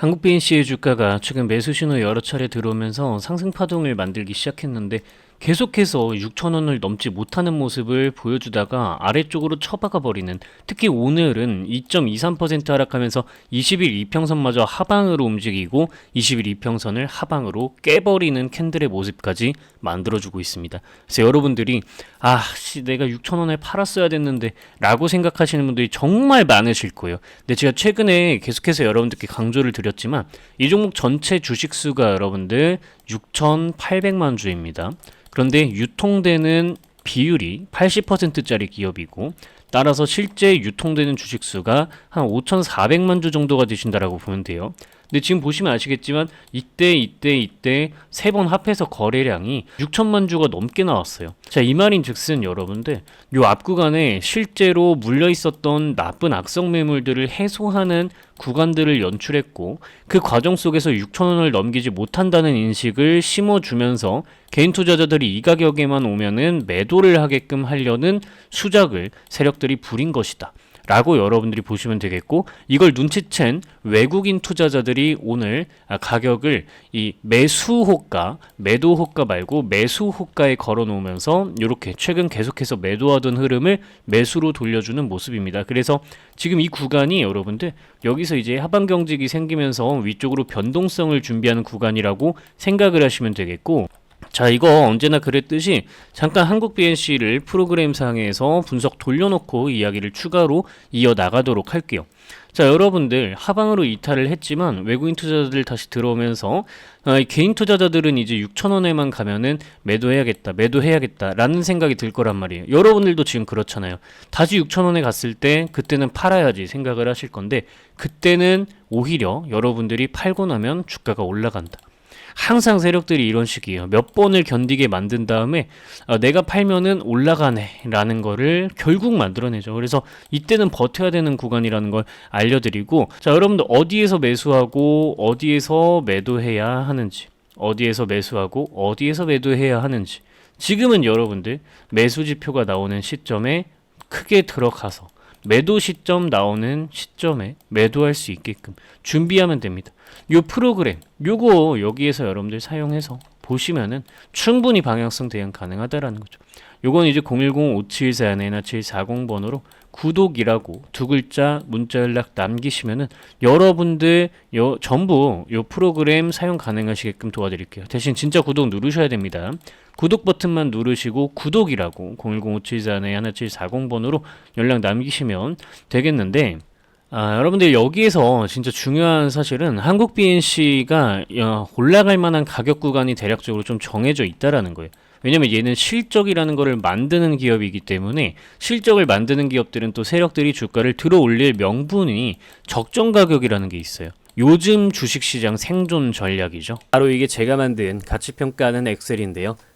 한국 BNC의 주가가 최근 매수 신호 여러 차례 들어오면서 상승 파동을 만들기 시작했는데 계속해서 6천원을 넘지 못하는 모습을 보여주다가 아래쪽으로 처박아 버리는 특히 오늘은 2.23% 하락하면서 20일 이평선마저 하방으로 움직이고 20일 이평선을 하방으로 깨버리는 캔들의 모습까지 만들어주고 있습니다. 그래서 여러분들이 아, 씨, 내가 6천원에 팔았어야 됐는데 라고 생각하시는 분들이 정말 많으실 거예요. 근데 제가 최근에 계속해서 여러분들께 강조를 드렸지만 이 종목 전체 주식수가 여러분들 6,800만 주입니다. 그런데 유통되는 비율이 80%짜리 기업이고 따라서 실제 유통되는 주식수가 한 5,400만 주 정도가 되신다라고 보면 돼요. 근데 지금 보시면 아시겠지만 이때 이때 이때 세 번 합해서 거래량이 6천만 주가 넘게 나왔어요. 자, 이 말인 즉슨 여러분들 요 앞 구간에 실제로 물려 있었던 나쁜 악성 매물들을 해소하는 구간들을 연출했고 그 과정 속에서 6천 원을 넘기지 못한다는 인식을 심어주면서 개인 투자자들이 이 가격에만 오면은 매도를 하게끔 하려는 수작을 세력들이 부린 것이다. 라고 여러분들이 보시면 되겠고 이걸 눈치챈 외국인 투자자들이 오늘 아, 가격을 이 매수 호가, 매도 호가 말고 매수 호가에 걸어 놓으면서 이렇게 최근 계속해서 매도하던 흐름을 매수로 돌려주는 모습입니다. 그래서 지금 이 구간이 여러분들 여기서 이제 하방 경직이 생기면서 위쪽으로 변동성을 준비하는 구간이라고 생각을 하시면 되겠고 자, 이거 언제나 그랬듯이 잠깐 한국 BNC를 프로그램 상에서 분석 돌려놓고 이야기를 추가로 이어 나가도록 할게요. 자, 여러분들 하방으로 이탈을 했지만 외국인 투자자들 다시 들어오면서 어, 개인 투자자들은 이제 6천 원에만 가면은 매도해야겠다, 매도해야겠다 라는 생각이 들 거란 말이에요. 여러분들도 지금 그렇잖아요. 다시 6천 원에 갔을 때 그때는 팔아야지 생각을 하실 건데 그때는 오히려 여러분들이 팔고 나면 주가가 올라간다. 항상 세력들이 이런 식이에요. 몇 번을 견디게 만든 다음에 어, 내가 팔면은 올라가네라는 거를 결국 만들어내죠. 그래서 이때는 버텨야 되는 구간이라는 걸 알려드리고 자 여러분들 어디에서 매수하고 어디에서 매도해야 하는지 어디에서 매수하고 어디에서 매도해야 하는지 지금은 여러분들 매수 지표가 나오는 시점에 크게 들어가서 매도 시점 나오는 시점에 매도할 수 있게끔 준비하면 됩니다. 요 프로그램 요거 여기에서 여러분들 사용해서 보시면은 충분히 방향성 대응 가능하다라는 거죠. 요건 이제 010-5744-4740번으로 구독이라고 두 글자 문자 연락 남기시면은 여러분들 요 전부 요 프로그램 사용 가능하시게끔 도와드릴게요. 대신 진짜 구독 누르셔야 됩니다. 구독 버튼만 누르시고 구독이라고 010-5744-1740번으로 연락 남기시면 되겠는데 아, 여러분들 여기에서 진짜 중요한 사실은 한국 BNC가 올라갈 만한 가격 구간이 대략적으로 좀 정해져 있다라는 거예요. 왜냐면 얘는 실적이라는 거를 만드는 기업이기 때문에 실적을 만드는 기업들은 또 세력들이 주가를 들어 올릴 명분이 적정 가격이라는 게 있어요. 요즘 주식시장 생존 전략이죠. 바로 이게 제가 만든 가치평가하는 엑셀인데요.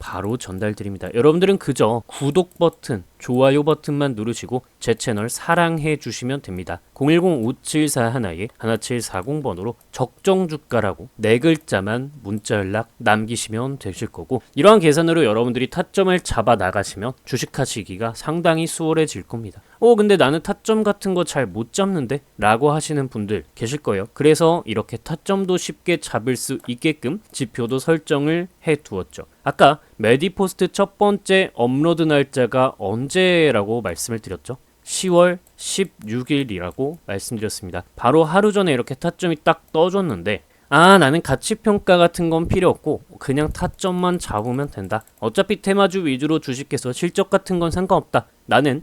바로 전달드립니다. 여러분들은 그저 구독 버튼, 좋아요 버튼만 누르시고 제 채널 사랑해 주시면 됩니다. 010-574 하나에 1740번으로 적정 주가라고 네 글자만 문자 연락 남기시면 되실 거고 이러한 계산으로 여러분들이 타점을 잡아 나가시면 주식하시기가 상당히 수월해질 겁니다. 어 근데 나는 타점 같은 거 잘 못 잡는데 라고 하시는 분들 계실 거예요. 그래서 이렇게 타점도 쉽게 잡을 수 있게끔 지표도 설정을 해 두었죠. 아까 메디포스트 첫 번째 업로드 날짜가 언제라고 말씀을 드렸죠? 10월 16일이라고 말씀드렸습니다. 바로 하루 전에 이렇게 타점이 딱 떠줬는데 아 나는 가치평가 같은 건 필요 없고 그냥 타점만 잡으면 된다. 어차피 테마주 위주로 주식해서 실적 같은 건 상관없다. 나는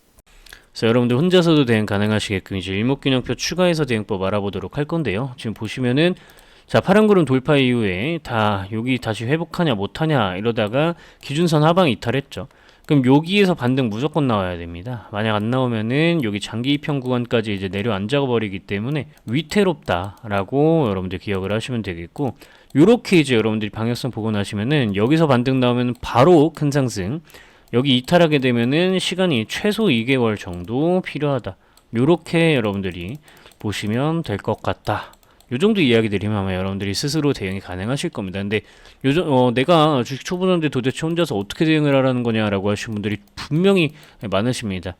그래서 여러분들 혼자서도 대응 가능하시게끔 이제 일목균형표 추가해서 대응법 알아보도록 할 건데요. 지금 보시면은 자 파란 구름 돌파 이후에 다 여기 다시 회복하냐 못하냐 이러다가 기준선 하방 이탈했죠. 그럼 여기에서 반등 무조건 나와야 됩니다. 만약 안 나오면은 여기 장기 이평 구간까지 이제 내려앉아 버리기 때문에 위태롭다라고 여러분들 기억을 하시면 되겠고 요렇게 이제 여러분들이 방향성 보고 나시면은 여기서 반등 나오면 바로 큰 상승 여기 이탈하게 되면은 시간이 최소 2개월 정도 필요하다. 요렇게 여러분들이 보시면 될 것 같다. 요 정도 이야기 드리면 아마 여러분들이 스스로 대응이 가능하실 겁니다. 근데 요즘 어, 내가 주식 초보자인데 도대체 혼자서 어떻게 대응을 하라는 거냐라고 하시는 분들이 분명히 많으십니다.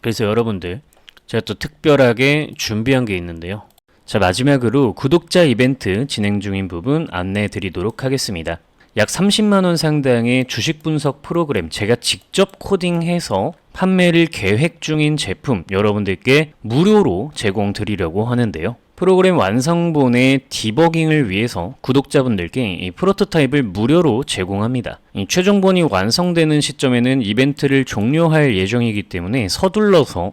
그래서 여러분들 제가 또 특별하게 준비한 게 있는데요. 자 마지막으로 구독자 이벤트 진행 중인 부분 안내해 드리도록 하겠습니다. 약 30만 원 상당의 주식 분석 프로그램 제가 직접 코딩해서 판매를 계획 중인 제품 여러분들께 무료로 제공 드리려고 하는데요. 프로그램 완성본의 디버깅을 위해서 구독자분들께 이 프로토타입을 무료로 제공합니다. 이 최종본이 완성되는 시점에는 이벤트를 종료할 예정이기 때문에 서둘러서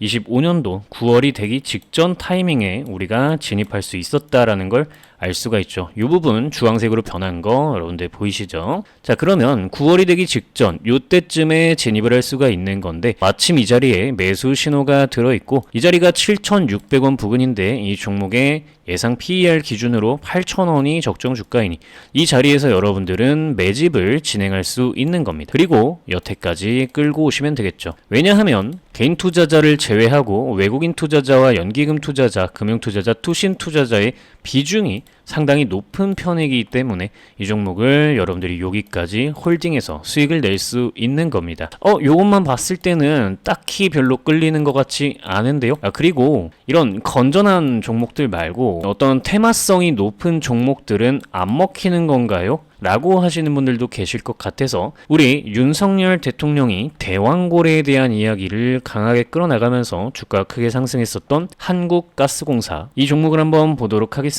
25년도 9월이 되기 직전 타이밍에 우리가 진입할 수 있었다라는 걸 알 수가 있죠. 이 부분 주황색으로 변한 거 여러분들 보이시죠? 자 그러면 9월이 되기 직전 요때쯤에 진입을 할 수가 있는 건데 마침 이 자리에 매수 신호가 들어있고 이 자리가 7,600원 부근인데 이 종목의 예상 PER 기준으로 8,000원이 적정 주가이니 이 자리에서 여러분들은 매집을 진행할 수 있는 겁니다. 그리고 여태까지 끌고 오시면 되겠죠. 왜냐하면 개인 투자자를 제 외하고 외국인 투자자와 연기금 투자자, 금융 투자자, 투신 투자자의 비중이 상당히 높은 편이기 때문에 이 종목을 여러분들이 여기까지 홀딩해서 수익을 낼 수 있는 겁니다. 어, 요것만 봤을 때는 딱히 별로 끌리는 것 같지 않은데요. 아, 그리고 이런 건전한 종목들 말고 어떤 테마성이 높은 종목들은 안 먹히는 건가요? 라고 하시는 분들도 계실 것 같아서 우리 윤석열 대통령이 대왕고래에 대한 이야기를 강하게 끌어나가면서 주가가 크게 상승했었던 한국가스공사 이 종목을 한번 보도록 하겠습니다.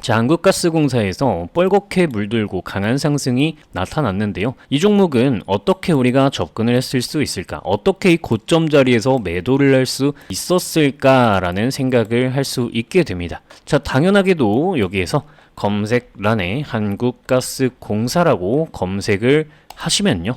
자, 한국가스공사에서 뻘겋게 물들고 강한 상승이 나타났는데요. 이 종목은 어떻게 우리가 접근을 했을 수 있을까? 어떻게 이 고점 자리에서 매도를 할 수 있었을까라는 생각을 할 수 있게 됩니다. 자, 당연하게도 여기에서 검색란에 한국가스공사라고 검색을 하시면요.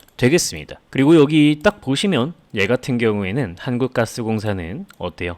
되겠습니다. 그리고 여기 딱 보시면 얘 같은 경우에는 한국가스공사는 어때요?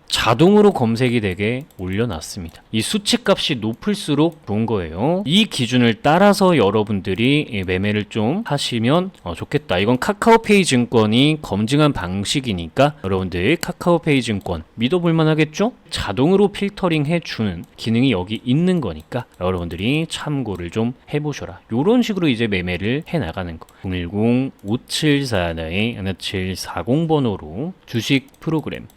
자동으로 검색이 되게 올려놨습니다. 이 수치값이 높을수록 좋은 거예요. 이 기준을 따라서 여러분들이 이 매매를 좀 하시면 어, 좋겠다. 이건 카카오페이 증권이 검증한 방식이니까 여러분들 카카오페이 증권 믿어볼 만 하겠죠? 자동으로 필터링 해주는 기능이 여기 있는 거니까 여러분들이 참고를 좀 해보셔라. 이런 식으로 이제 매매를 해나가는 거. 010-5741-1740번호로 주식 프로그램,